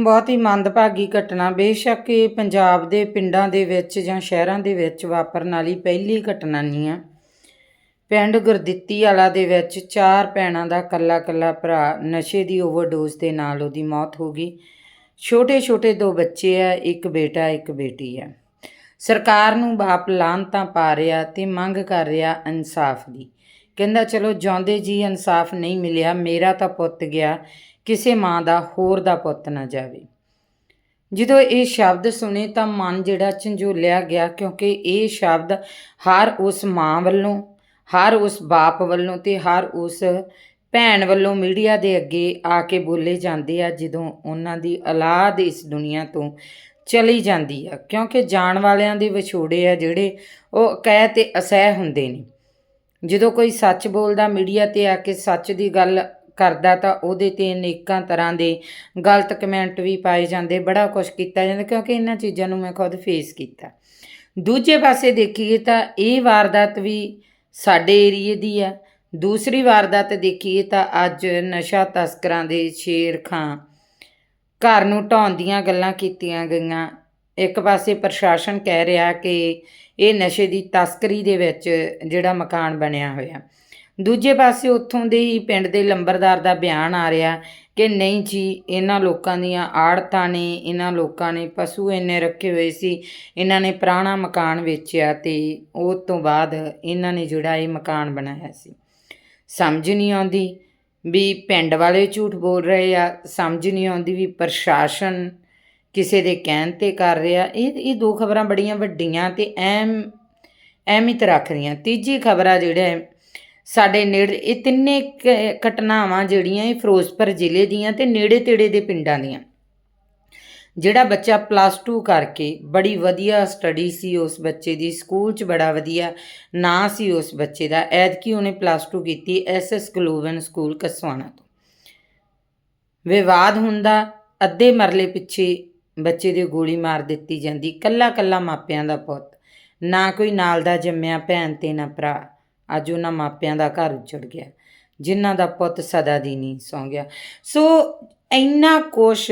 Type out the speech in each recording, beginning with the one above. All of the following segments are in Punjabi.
ਬਹੁਤ ਹੀ ਮੰਦਭਾਗੀ ਘਟਨਾ। ਬੇਸ਼ੱਕ ਇਹ ਪੰਜਾਬ ਦੇ ਪਿੰਡਾਂ ਦੇ ਵਿੱਚ ਜਾਂ ਸ਼ਹਿਰਾਂ ਦੇ ਵਿੱਚ ਵਾਪਰਨ ਵਾਲੀ ਪਹਿਲੀ ਘਟਨਾ ਨਹੀਂ ਆ। ਪਿੰਡ ਗੁਰਦਿੱਤੀ ਵਾਲਾ ਦੇ ਵਿੱਚ ਚਾਰ ਭੈਣਾਂ ਦਾ ਕੱਲਾ ਕੱਲਾ ਭਰਾ ਨਸ਼ੇ ਦੀ ਓਵਰਡੋਜ਼ ਦੇ ਨਾਲ ਉਹਦੀ ਮੌਤ ਹੋ ਗਈ। ਛੋਟੇ ਛੋਟੇ ਦੋ ਬੱਚੇ ਆ, ਇੱਕ ਬੇਟਾ, ਇੱਕ ਬੇਟੀ ਆ। ਸਰਕਾਰ ਨੂੰ ਬਾਪ ਲਾਂਤਾਂ ਪਾ ਰਿਹਾ ਤੇ ਮੰਗ ਕਰ ਰਿਹਾ ਇਨਸਾਫ ਦੀ। ਕਹਿੰਦਾ, ਚਲੋ ਜਾਂਦੇ ਜੀ ਇਨਸਾਫ ਨਹੀਂ ਮਿਲਿਆ, ਮੇਰਾ ਤਾਂ ਪੁੱਤ ਗਿਆ ਕਿਸੇ ਮਾਂ ਦਾ, ਹੋਰ ਦਾ ਪੁੱਤ ਨਾ ਜਾਵੇ। ਜਦੋਂ ਇਹ ਸ਼ਬਦ ਸੁਣੇ ਤਾਂ ਮਨ ਜਿਹੜਾ ਝੰਜੋਲਿਆ ਗਿਆ ਕਿਉਂਕਿ ਇਹ ਸ਼ਬਦ ਹਰ ਉਸ ਮਾਂ ਵੱਲੋਂ, ਹਰ ਉਸ ਬਾਪ ਵੱਲੋਂ ਤੇ ਹਰ ਉਸ ਭੈਣ ਵੱਲੋਂ ਮੀਡੀਆ ਦੇ ਅੱਗੇ ਆ ਕੇ ਬੋਲੇ ਜਾਂਦੇ ਆ, ਜਦੋਂ ਉਹਨਾਂ ਦੀ ਔਲਾਦ ਇਸ ਦੁਨੀਆ ਤੋਂ ਚਲੀ ਜਾਂਦੀ ਆ। ਕਿਉਂਕਿ ਜਾਣ ਵਾਲਿਆਂ ਦੇ ਵਿਛੋੜੇ ਆ ਜਿਹੜੇ ਉਹ ਕਹਿ ਤੇ ਅਸਹਿ ਹੁੰਦੇ ਨੇ। ਜਦੋਂ ਕੋਈ ਸੱਚ ਬੋਲਦਾ, ਮੀਡੀਆ ਤੇ ਆ ਕੇ ਸੱਚ ਦੀ ਗੱਲ ਕਰਦਾ ਤਾਂ ਉਹਦੇ ਤੇ ਅਨੇਕਾਂ ਤਰ੍ਹਾਂ ਦੇ ਗਲਤ ਕਮੈਂਟ ਵੀ ਪਾਏ ਜਾਂਦੇ, ਬੜਾ ਕੁਝ ਕੀਤਾ ਜਾਂਦਾ ਕਿਉਂਕਿ ਇਹਨਾਂ ਚੀਜ਼ਾਂ ਨੂੰ ਮੈਂ ਖੁਦ ਫੇਸ ਕੀਤਾ। ਦੂਜੇ ਪਾਸੇ ਦੇਖੀਏ ਤਾਂ ਇਹ ਵਾਰਦਾਤ ਵੀ ਸਾਡੇ ਏਰੀਏ ਦੀ ਆ ਦੂਸਰੀ ਵਾਰਦਾਤ ਦੇਖੀਏ ਤਾਂ ਅੱਜ ਨਸ਼ਾ ਤਸਕਰਾਂ ਦੇ ਸ਼ੇਰ ਖਾਂ ਘਰ ਨੂੰ ਢਾਉਣ ਦੀਆਂ ਗੱਲਾਂ ਕੀਤੀਆਂ ਗਈਆਂ। ਇੱਕ ਪਾਸੇ ਪ੍ਰਸ਼ਾਸਨ ਕਹਿ ਰਿਹਾ ਕਿ ਇਹ ਨਸ਼ੇ ਦੀ ਤਸਕਰੀ ਦੇ ਵਿੱਚ ਜਿਹੜਾ ਮਕਾਨ ਬਣਿਆ ਹੋਇਆ। ਦੂਜੇ ਪਾਸੇ ਉੱਥੋਂ ਦੇ ਹੀ ਪਿੰਡ ਦੇ ਲੰਬਰਦਾਰ ਦਾ ਬਿਆਨ ਆ ਰਿਹਾ ਕਿ ਨਹੀਂ ਜੀ, ਇਹਨਾਂ ਲੋਕਾਂ ਦੀਆਂ ਆੜਤਾਂ ਨੇ, ਇਹਨਾਂ ਲੋਕਾਂ ਨੇ ਪਸ਼ੂ ਇੰਨੇ ਰੱਖੇ ਹੋਏ ਸੀ, ਇਹਨਾਂ ਨੇ ਪੁਰਾਣਾ ਮਕਾਨ ਵੇਚਿਆ ਤੇ ਉਹ ਤੋਂ ਬਾਅਦ ਇਹਨਾਂ ਨੇ ਜਿਹੜਾ ਇਹ ਮਕਾਨ ਬਣਾਇਆ ਸੀ। ਸਮਝ ਨਹੀਂ ਆਉਂਦੀ ਵੀ ਪਿੰਡ ਵਾਲੇ ਝੂਠ ਬੋਲ ਰਹੇ ਆ, ਸਮਝ ਨਹੀਂ ਆਉਂਦੀ ਵੀ ਪ੍ਰਸ਼ਾਸਨ ਕਿਸੇ ਦੇ ਕਹਿਣ ਤੇ ਕਰ ਰਿਹਾ। ਇਹ ਇਹ ਦੋ ਖਬਰਾਂ ਬੜੀਆਂ ਵੱਡੀਆਂ ਤੇ ਐਮ ਅਹਿਮੀਅਤ ਰੱਖਦੀਆਂ। ਤੀਜੀ ਖਬਰ ਆ ਜਿਹੜਾ ਸਾਡੇ ਨੇੜੇ, ਇਹ ਤਿੰਨੇ ਕ- ਘਟਨਾਵਾਂ ਜਿਹੜੀਆਂ ਇਹ ਫਿਰੋਜ਼ਪੁਰ ਜ਼ਿਲ੍ਹੇ ਦੀਆਂ ਤੇ ਨੇੜੇ ਤੇੜੇ ਦੇ ਪਿੰਡਾਂ ਦੀਆਂ। ਜਿਹੜਾ ਬੱਚਾ ਪਲੱਸ 2 ਕਰਕੇ ਬੜੀ ਵਧੀਆ ਸਟੱਡੀ ਸੀ ਉਸ ਬੱਚੇ ਦੀ ਸਕੂਲ 'ਚ ਬੜਾ ਵਧੀਆ ਨਾਂ ਸੀ ਉਸ ਬੱਚੇ ਦਾ, ਐਤਕੀ ਉਹਨੇ ਪਲੱਸ 2 ਕੀਤੀ ਐਸਐਸ ਗਲੋਬਨ ਸਕੂਲ ਕਸਵਾਣਾ ਤੋਂ। ਵਿਵਾਦ ਹੁੰਦਾ, ਅੱਧੇ ਮਰਲੇ ਪਿੱਛੇ ਬੱਚੇ ਦੇ ਗੋਲੀ ਮਾਰ ਦਿੱਤੀ ਜਾਂਦੀ ਕੱਲਾ ਕੱਲਾ ਮਾਪਿਆਂ ਦਾ ਪੁੱਤ, ਨਾ ਕੋਈ ਨਾਲ ਦਾ ਜੰਮਿਆ ਭੈਣ ਤੇ ਨਾ ਭਰਾ। ਅੱਜ ਉਹਨਾਂ ਮਾਪਿਆਂ ਦਾ ਘਰ ਉੱਜੜ ਗਿਆ, ਜਿਨ੍ਹਾਂ ਦਾ ਪੁੱਤ ਸਦਾ ਦੀ ਨਹੀਂ ਸੌਂ ਗਿਆ। ਸੋ ਇੰਨਾ ਕੁਛ,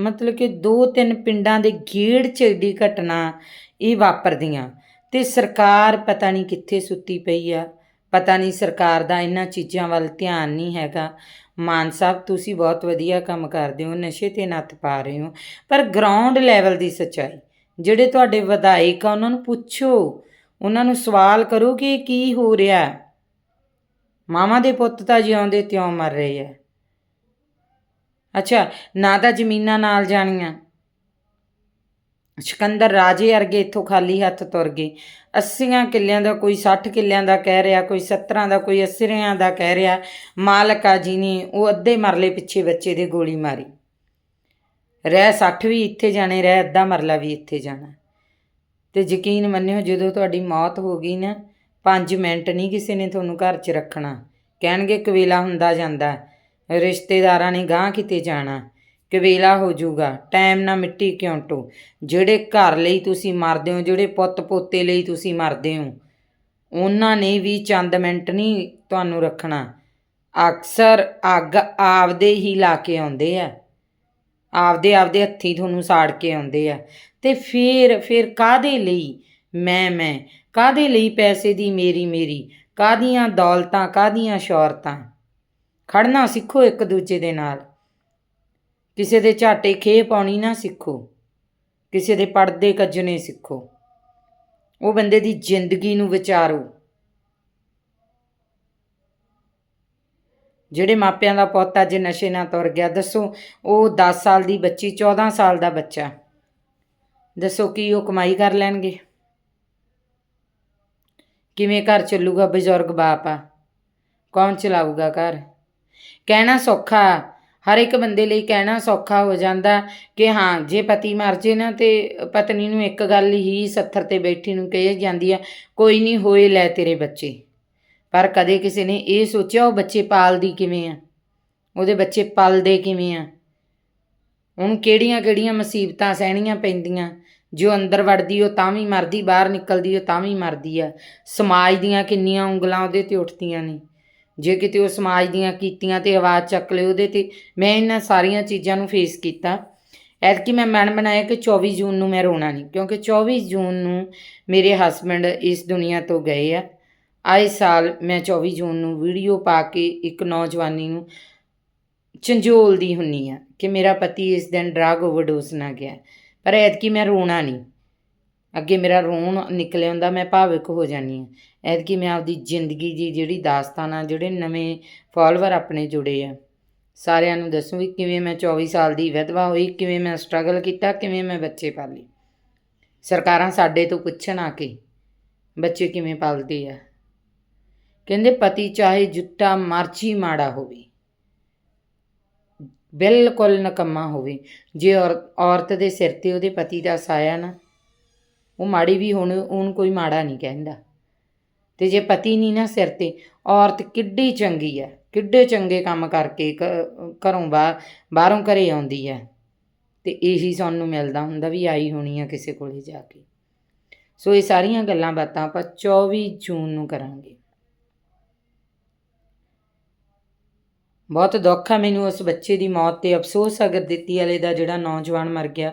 ਮਤਲਬ ਕਿ ਦੋ ਤਿੰਨ ਪਿੰਡਾਂ ਦੇ ਗੇੜ ਚ ਏਡੀ ਘਟਨਾ ਇਹ ਵਾਪਰਦੀਆਂ। ਤੇ ਸਰਕਾਰ ਪਤਾ ਨਹੀਂ ਕਿੱਥੇ ਸੁੱਤੀ ਪਈ ਆ, ਪਤਾ ਨਹੀਂ ਸਰਕਾਰ ਦਾ ਇਹਨਾਂ ਚੀਜ਼ਾਂ ਵੱਲ ਧਿਆਨ ਨਹੀਂ ਹੈਗਾ। ਮਾਨ ਸਾਹਿਬ, ਤੁਸੀਂ ਬਹੁਤ ਵਧੀਆ ਕੰਮ ਕਰਦੇ ਹੋ, ਨਸ਼ੇ ਤੇ ਨੱਥ ਪਾ ਰਹੇ ਹੋ, ਪਰ ਗਰਾਊਂਡ ਲੈਵਲ ਦੀ ਸੱਚਾਈ, ਜਿਹੜੇ ਤੁਹਾਡੇ ਵਿਧਾਇਕ ਆ, ਉਹਨਾਂ ਨੂੰ ਪੁੱਛੋ ਉਹਨਾਂ ਨੂੰ ਸਵਾਲ ਕਰੋ ਕਿ ਕੀ ਹੋ ਰਿਹਾ ਹੈ? ਮਾਵਾਂ ਦੇ ਪੁੱਤ ਤਾਂ ਜਿਉਂਦੇ ਤਿਉਂ ਮਰ ਰਹੇ ਆ ਅੱਛਾ, ਨਾ ਤਾਂ ਜ਼ਮੀਨਾਂ ਨਾਲ ਜਾਣੀਆਂ। ਸਿਕੰਦਰ ਰਾਜੇ ਅਰਗੇ ਇੱਥੋਂ ਖਾਲੀ ਹੱਥ ਤੁਰ ਗਏ। 80 ਕਿੱਲਿਆਂ ਦਾ, ਕੋਈ 60 ਕਿੱਲਿਆਂ ਦਾ ਕਹਿ ਰਿਹਾ, ਕੋਈ 70 ਦਾ, ਕੋਈ 80 ਦਾ ਕਹਿ ਰਿਹਾ, ਮਾਲਕਾ ਜੀ ਨੇ ਉਹ ਅੱਧੇ ਮਰਲੇ ਪਿੱਛੇ ਬੱਚੇ ਦੇ ਗੋਲੀ ਮਾਰੀ। ਰਹਿ 60 ਵੀ ਇੱਥੇ ਜਾਣੇ, ਰਹਿ ਅੱਧਾ ਮਰਲਾ ਵੀ ਇੱਥੇ ਜਾਣਾ। ਤੇ ਯਕੀਨ ਮੰਨਿਓ ਜਦੋਂ ਤੁਹਾਡੀ ਮੌਤ ਹੋ ਗਈ ਨਾ 5 ਮਿੰਟ ਨਹੀਂ ਕਿਸੇ ਨੇ ਤੁਹਾਨੂੰ ਘਰ 'ਚ ਰੱਖਣਾ। ਕਹਿਣਗੇ ਕਵੇਲਾ ਹੁੰਦਾ ਜਾਂਦਾ, ਰਿਸ਼ਤੇਦਾਰਾਂ ਨੇ ਗਾਂ ਕਿਤੇ ਜਾਣਾ। ਕਵੇਲਾ ਹੋ ਜਾਊਗਾ, ਟਾਈਮ ਨਾ ਮਿੱਟੀ ਕਿਉਂ ਟੋ? ਜਿਹੜੇ ਘਰ ਲਈ ਤੁਸੀਂ ਮਰਦੇ ਹੋ, ਜਿਹੜੇ ਪੁੱਤ ਪੋਤੇ ਲਈ ਤੁਸੀਂ ਮਰਦੇ ਹੋ, ਉਹਨਾਂ ਨੇ ਵੀ ਚੰਦ ਮਿੰਟ ਨਹੀਂ ਤੁਹਾਨੂੰ ਰੱਖਣਾ। ਅਕਸਰ ਅੱਗ ਆਪਦੇ ਹੀ ਲਾ ਕੇ ਆਉਂਦੇ ਆ। ਆਪਦੇ ਆਪਦੇ ਹੱਥੀ ਤੁਹਾਨੂੰ ਸਾੜ ਕੇ ਆਉਂਦੇ ਆ। ਤੇ ਫਿਰ ਫਿਰ ਕਾਦੇ ਲਈ ਮੈਂ ਮੈਂ ਕਾਦੇ ਲਈ ਪੈਸੇ ਦੀ ਮੇਰੀ ਮੇਰੀ ਕਾਦੀਆਂ ਦੌਲਤਾਂ ਕਾਦੀਆਂ ਸ਼ੌਹਰਤਾਂ? ਖੜਨਾ ਸਿੱਖੋ ਇੱਕ ਦੂਜੇ ਦੇ ਨਾਲ। ਕਿਸੇ ਦੇ ਝਾਟੇ ਖੇ ਪਾਉਣੀ ਨਾ ਸਿੱਖੋ। ਕਿਸੇ ਦੇ ਪਰਦੇ ਕੱਜਣੇ ਸਿੱਖੋ। ਉਹ ਬੰਦੇ ਦੀ ਜ਼ਿੰਦਗੀ ਨੂੰ ਵਿਚਾਰੋ। ਜਿਹੜੇ ਮਾਪਿਆਂ ਦਾ ਪੁੱਤ ਅੱਜ ਨਸ਼ੇ ਨਾਲ ਤੁਰ ਗਿਆ, ਦੱਸੋ ਉਹ 10 ਸਾਲ ਦੀ ਬੱਚੀ 14 ਸਾਲ ਦਾ ਬੱਚਾ। ਦੱਸੋ ਕੀ ਉਹ ਕਮਾਈ ਕਰ ਲੈਣਗੇ? ਕਿਵੇਂ ਘਰ ਚੱਲੂਗਾ ਬਜ਼ੁਰਗ ਬਾਪ ਆ? ਕੌਣ ਚਲਾਊਗਾ ਘਰ? ਕਹਿਣਾ ਸੌਖਾ, ਹਰ ਇੱਕ ਬੰਦੇ ਲਈ ਕਹਿਣਾ ਸੌਖਾ ਹੋ ਜਾਂਦਾ ਕਿ ਹਾਂ, ਜੇ ਪਤੀ ਮਰ ਜੇ ਨਾ ਤੇ ਪਤਨੀ ਨੂੰ ਇੱਕ ਗੱਲ ਹੀ ਸੱਥਰ ਤੇ ਬੈਠੀ ਨੂੰ ਕਹੀ ਜਾਂਦੀ ਆ, ਕੋਈ ਨਹੀਂ ਹੋਏ ਲੈ ਤੇਰੇ ਬੱਚੇ। ਪਰ ਕਦੇ ਕਿਸੇ ਨੇ ਇਹ ਸੋਚਿਆ ਉਹ ਬੱਚੇ ਪਾਲਦੀ ਕਿਵੇਂ ਆ? ਉਹਦੇ ਬੱਚੇ ਪਲਦੇ ਕਿਵੇਂ ਆ? ਉਹਨੂੰ ਕਿਹੜੀਆਂ ਕਿਹੜੀਆਂ ਮੁਸੀਬਤਾਂ ਸਹਿਣੀਆਂ ਪੈਂਦੀਆਂ? ਜੋ ਅੰਦਰ ਵੜਦੀ ਉਹ ਤਾਂ ਵੀ ਮਰਦੀ, ਬਾਹਰ ਨਿਕਲਦੀ, ਉਹ ਤਾਂ ਵੀ ਮਰਦੀ ਆ। ਸਮਾਜ ਦੀਆਂ ਕਿੰਨੀਆਂ ਉਂਗਲਾਂ ਉਹਦੇ ਤੇ ਉੱਠਦੀਆਂ ਨੇ। ਜੇ ਕਿਤੇ ਉਹ ਸਮਾਜ ਦੀਆਂ ਕੀਤੀਆਂ ਤੇ ਆਵਾਜ਼ ਚੱਕ ਲਏ ਉਹਦੇ ਤੇ, ਮੈਂ ਇਹਨਾਂ ਸਾਰੀਆਂ ਚੀਜ਼ਾਂ ਨੂੰ ਫੇਸ ਕੀਤਾ। ਐਤਕੀ ਮੈਂ ਮਨ ਬਣਾਇਆ ਕਿ 24 ਜੂਨ ਨੂੰ ਮੈਂ ਰੋਣਾ ਨਹੀਂ ਕਿਉਂਕਿ 24 ਜੂਨ ਨੂੰ ਮੇਰੇ ਹਸਬੰਡ ਇਸ ਦੁਨੀਆ ਤੋਂ ਗਏ ਆ। ਆਏ ਸਾਲ ਮੈਂ 24 ਜੂਨ ਨੂੰ ਵੀਡੀਓ ਪਾ ਕੇ ਇੱਕ ਨੌਜਵਾਨੀ ਨੂੰ ਝੰਜੋਲਦੀ ਹੁੰਨੀ ਆ ਕਿ ਮੇਰਾ ਪਤੀ ਇਸ ਦਿਨ ਡਰਗ ਓਵਰਡੋਸ ਨਾ ਗਿਆ ਪਰ ਐਤਕੀ ਮੈਂ ਰੋਣਾ ਨਹੀਂ। ਅੱਗੇ ਮੇਰਾ ਰੋਣ ਨਿਕਲਿਆ ਹੁੰਦਾ, ਮੈਂ ਭਾਵਿਕ ਹੋ ਜਾਂਦੀ ਹਾਂ। ਐਤਕੀ ਮੈਂ ਆਪਦੀ ਜ਼ਿੰਦਗੀ ਦੀ ਜਿਹੜੀ ਦਾਸਤਾਨ ਆ, ਜਿਹੜੇ ਨਵੇਂ ਫਾਲੋਅਰ ਆਪਣੇ ਜੁੜੇ ਆ, ਸਾਰਿਆਂ ਨੂੰ ਦੱਸੂ ਵੀ ਕਿਵੇਂ ਮੈਂ 24 ਸਾਲ ਦੀ ਵਿਧਵਾ ਹੋਈ, ਕਿਵੇਂ ਮੈਂ ਸਟਰਗਲ ਕੀਤਾ, ਕਿਵੇਂ ਮੈਂ ਬੱਚੇ ਪਾਲੇ। ਸਰਕਾਰਾਂ ਸਾਡੇ ਤੋਂ ਪੁੱਛਣ ਆ ਕੇ ਬੱਚੇ ਕਿਵੇਂ ਪਾਲਦੇ ਆ। ਕਹਿੰਦੇ ਪਤੀ ਚਾਹੇ ਜੁੱਟਾ ਮਰਜ਼ੀ ਮਾੜਾ ਹੋਵੇ। ਬਿਲਕੁਲ ਨਕਮਾ ਹੋਵੇ। ਜੇ ਔਰ- ਔਰਤ ਦੇ ਸਿਰ ਤੇ ਉਹਦੇ ਪਤੀ ਦਾ ਸਾਇਆ ਨਾ, ਉਹ ਮਾੜੀ ਵੀ ਹੁਣ ਉਹਨੂੰ ਕੋਈ ਮਾੜਾ ਨਹੀਂ ਕਹਿੰਦਾ। ਤੇ ਜੇ ਪਤੀ ਨਹੀਂ ਨਾ ਸਿਰ ਤੇ, ਔਰਤ ਕਿੱਡੀ ਚੰਗੀ ਹੈ ਕਿੱਡੇ ਚੰਗੇ ਕੰਮ ਕਰਕੇ ਘ- ਘਰੋਂ ਬਾਹਰ ਬਾਹਰੋਂ ਘਰੇ ਆਉਂਦੀ ਹੈ ਤੇ ਇਹੀ ਸਾਨੂੰ ਮਿਲਦਾ ਹੁੰਦਾ ਵੀ ਆਈ ਹੋਣੀ ਆ ਕਿਸੇ ਕੋਲੇ ਜਾ ਕੇ। ਸੋ ਇਹ ਸਾਰੀਆਂ ਗੱਲਾਂ ਬਾਤਾਂ ਆਪਾਂ 24 ਜੂਨ ਨੂੰ ਕਰਾਂਗੇ। ਬਹੁਤ ਦੁੱਖ ਆ ਮੈਨੂੰ ਉਸ ਬੱਚੇ ਦੀ ਮੌਤ ਤੇ। ਅਫਸੋਸ ਆ ਗੁਰਦਿੱਤੀ ਵਾਲੇ ਦਾ ਜਿਹੜਾ ਨੌਜਵਾਨ ਮਰ ਗਿਆ,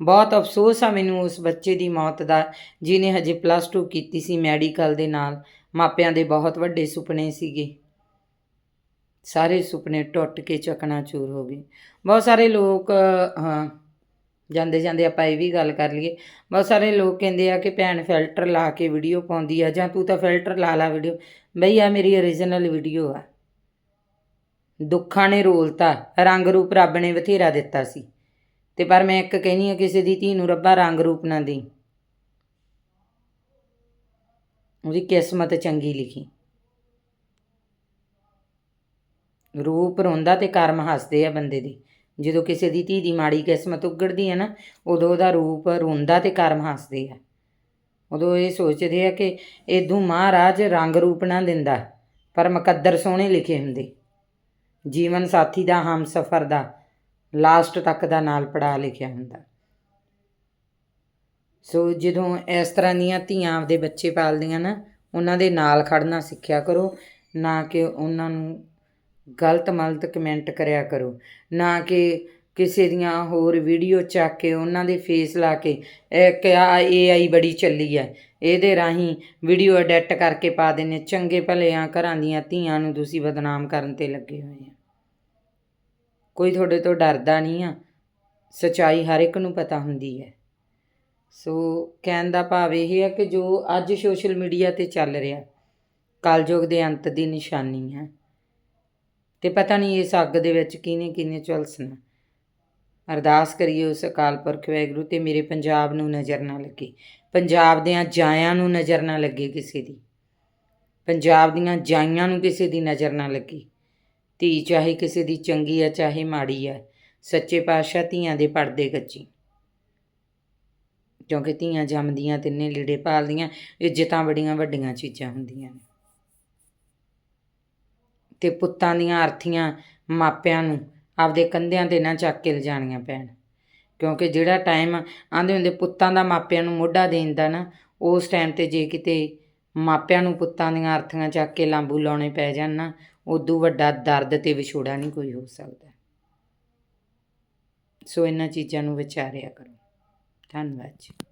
ਬਹੁਤ ਅਫਸੋਸ ਆ ਮੈਨੂੰ ਉਸ ਬੱਚੇ ਦੀ ਮੌਤ ਦਾ, ਜਿਹਨੇ ਹਜੇ ਪਲੱਸ 2 ਕੀਤੀ ਸੀ ਮੈਡੀਕਲ ਦੇ ਨਾਲ। ਮਾਪਿਆਂ ਦੇ ਬਹੁਤ ਵੱਡੇ ਸੁਪਨੇ ਸੀਗੇ। ਸਾਰੇ ਸੁਪਨੇ ਟੁੱਟ ਕੇ ਚਕਨਾਚੂਰ ਹੋ ਗਏ। ਬਹੁਤ ਸਾਰੇ ਲੋਕ, ਹਾਂ, ਜਾਂਦੇ ਜਾਂਦੇ ਆਪਾਂ ਇਹ ਵੀ ਗੱਲ ਕਰ ਲਈਏ। ਬਹੁਤ ਸਾਰੇ ਲੋਕ ਕਹਿੰਦੇ ਆ ਕਿ ਭੈਣ ਫਿਲਟਰ ਲਾ ਕੇ ਵੀਡੀਓ ਪਾਉਂਦੀ ਆ ਜਾਂ ਤੂੰ ਤਾਂ ਫਿਲਟਰ ਲਾ ਲਾ ਵੀਡੀਓ ਬਈ ਆ ਮੇਰੀ origignal ਵੀਡੀਓ ਆ। ਦੁੱਖਾਂ ਨੇ ਰੋਲਤਾ, ਰੰਗ ਰੂਪ ਰੱਬ ਨੇ ਬਥੇਰਾ ਦਿੱਤਾ ਸੀ। ਤੇ ਪਰ ਮੈਂ ਇੱਕ ਕਹਿਨੀ ਆ ਕਿਸੇ ਦੀ ਧੀ ਨੂੰ ਰੱਬਾ ਰੰਗ ਰੂਪ ਨਾ ਦੇ ਉਹਦੀ ਕਿਸਮਤ ਚੰਗੀ ਲਿਖੀ। ਰੂਪ ਰੋਂਦਾ ਤੇ ਕਰਮ ਹੱਸਦੇ ਆ ਬੰਦੇ ਦੀ। ਜਦੋਂ ਕਿਸੇ ਦੀ ਧੀ ਦੀ ਮਾੜੀ ਕਿਸਮਤ ਉਗੜਦੀ ਹੈ ਨਾ, ਉਦੋਂ ਉਹਦਾ ਰੂਪ ਰੋਂਦਾ ਤੇ ਕਰਮ ਹੱਸਦੇ ਆ। ਉਦੋਂ ਇਹ ਸੋਚਦੇ ਆ ਕਿ ਇਦੋਂ ਮਹਾਰਾਜ ਰੰਗ ਰੂਪ ਨਾ ਦਿੰਦਾ, ਪਰ ਮੁਕੱਦਰ ਸੋਹਣੇ ਲਿਖੇ ਹੁੰਦੇ। ਜੀਵਨ ਸਾਥੀ ਦਾ ਹਮਸਫਰ ਦਾ ਲਾਸਟ ਤੱਕ ਦਾ ਨਾਲ ਪੜਾ ਲਿਖਿਆ ਹੁੰਦਾ। ਸੋ ਜਦੋਂ ਇਸ ਤਰ੍ਹਾਂ ਦੀਆਂ ਧੀਆਂ ਆਪਦੇ ਬੱਚੇ ਪਾਲਦੀਆਂ ਨਾ, ਉਹਨਾਂ ਦੇ ਨਾਲ ਖੜਨਾ ਸਿੱਖਿਆ ਕਰੋ, ਨਾ ਕਿ ਉਹਨਾਂ ਨੂੰ ਗਲਤ ਮਲਤ ਕਮੈਂਟ ਕਰਿਆ ਕਰੋ, ਨਾ ਕਿ ਕਿਸੇ ਦੀਆਂ ਹੋਰ ਵੀਡੀਓ ਚੱਕ ਕੇ ਉਹਨਾਂ ਦੇ ਫੇਸ ਲਾ ਕੇ ਇੱਕ ਆ AI ਬੜੀ ਚੱਲੀ ਹੈ। ਇਹਦੇ ਰਾਹੀਂ ਵੀਡੀਓ ਐਡਿਟ ਕਰਕੇ ਪਾ ਦਿੰਦੇ ਚੰਗੇ ਭਲਿਆਂ ਘਰਾਂ ਦੀਆਂ ਧੀਆਂ ਨੂੰ ਤੁਸੀਂ ਬਦਨਾਮ ਕਰਨ ਤੇ ਲੱਗੇ ਹੋਏ ਆ। ਕੋਈ ਤੁਹਾਡੇ ਤੋਂ ਡਰਦਾ ਨਹੀਂ ਆ। ਸਚਾਈ ਹਰ ਇੱਕ ਨੂੰ ਪਤਾ ਹੁੰਦੀ ਹੈ। ਸੋ ਕਹਿਣ ਦਾ ਭਾਵ ਇਹ ਹੈ ਕਿ ਜੋ ਅੱਜ ਸੋਸ਼ਲ ਮੀਡੀਆ ਤੇ ਚੱਲ ਰਿਹਾ, ਕਲਯੁਗ ਦੇ ਅੰਤ ਦੀ ਨਿਸ਼ਾਨੀ ਹੈ। ਤੇ ਪਤਾ ਨਹੀਂ ਇਸ ਅੱਗ ਦੇ ਵਿੱਚ ਕਿਹਨੇ ਕਿਹਨੇ ਝੁਲਸਣਾ। ਅਰਦਾਸ ਕਰੀਏ ਉਸ ਅਕਾਲ ਪੁਰਖ ਵਾਹਿਗੁਰੂ ਤੇ ਮੇਰੇ ਪੰਜਾਬ ਨੂੰ ਨਜ਼ਰ ਨਾ ਲੱਗੇ। ਪੰਜਾਬ ਦੀਆਂ ਜਾਇਆਂ ਨੂੰ ਨਜ਼ਰ ਨਾ ਲੱਗੇ ਕਿਸੇ ਦੀ। ਪੰਜਾਬ ਦੀਆਂ ਜਾਈਆਂ ਨੂੰ ਕਿਸੇ ਦੀ ਨਜ਼ਰ ਨਾ ਲੱਗੇ। ਧੀ ਚਾਹੇ ਕਿਸੇ ਦੀ ਚੰਗੀ ਹੈ ਚਾਹੇ ਮਾੜੀ ਹੈ ਸੱਚੇ ਪਾਤਸ਼ਾਹ ਧੀਆਂ ਦੇ ਪਰਦੇ ਕੱਚੀ। ਕਿਉਂਕਿ ਧੀਆਂ ਜੰਮਦੀਆਂ, ਤਿੰਨੇ ਲੀੜੇ ਪਾਲਦੀਆਂ, ਇੱਜ਼ਤਾਂ ਬੜੀਆਂ ਵੱਡੀਆਂ ਚੀਜ਼ਾਂ ਹੁੰਦੀਆਂ ਨੇ। ਤੇ ਪੁੱਤਾਂ ਦੀਆਂ ਅਰਥੀਆਂ ਮਾਪਿਆਂ ਨੂੰ ਆਪਦੇ ਕੰਧਿਆਂ ਤੇ ਨਾ ਚੱਕ ਕੇ ਲਿਜਾਣੀਆਂ ਪੈਣ। ਕਿਉਂਕਿ ਜਿਹੜਾ ਟਾਈਮ ਆਂਦੇ ਹੁੰਦੇ ਪੁੱਤਾਂ ਦਾ ਮਾਪਿਆਂ ਨੂੰ ਮੋਢਾ ਦੇਣ ਦਾ ਨਾ, ਉਸ ਟਾਈਮ ਤੇ ਜੇ ਕਿਤੇ ਮਾਪਿਆਂ ਨੂੰ ਪੁੱਤਾਂ ਦੀਆਂ ਅਰਥੀਆਂ ਚੱਕ ਕੇ ਲਾਂਬੂ ਲਾਉਣੇ ਪੈ ਜਾਣ ਨਾ, ਉਦੋਂ ਵੱਡਾ ਦਰਦ ਤੇ ਵਿਛੋੜਾ ਨਹੀਂ ਕੋਈ ਹੋ ਸਕਦਾ। ਸੋ ਇਹਨਾਂ ਚੀਜ਼ਾਂ ਨੂੰ ਵਿਚਾਰਿਆ ਕਰੋ। ਧੰਨਵਾਦ ਜੀ।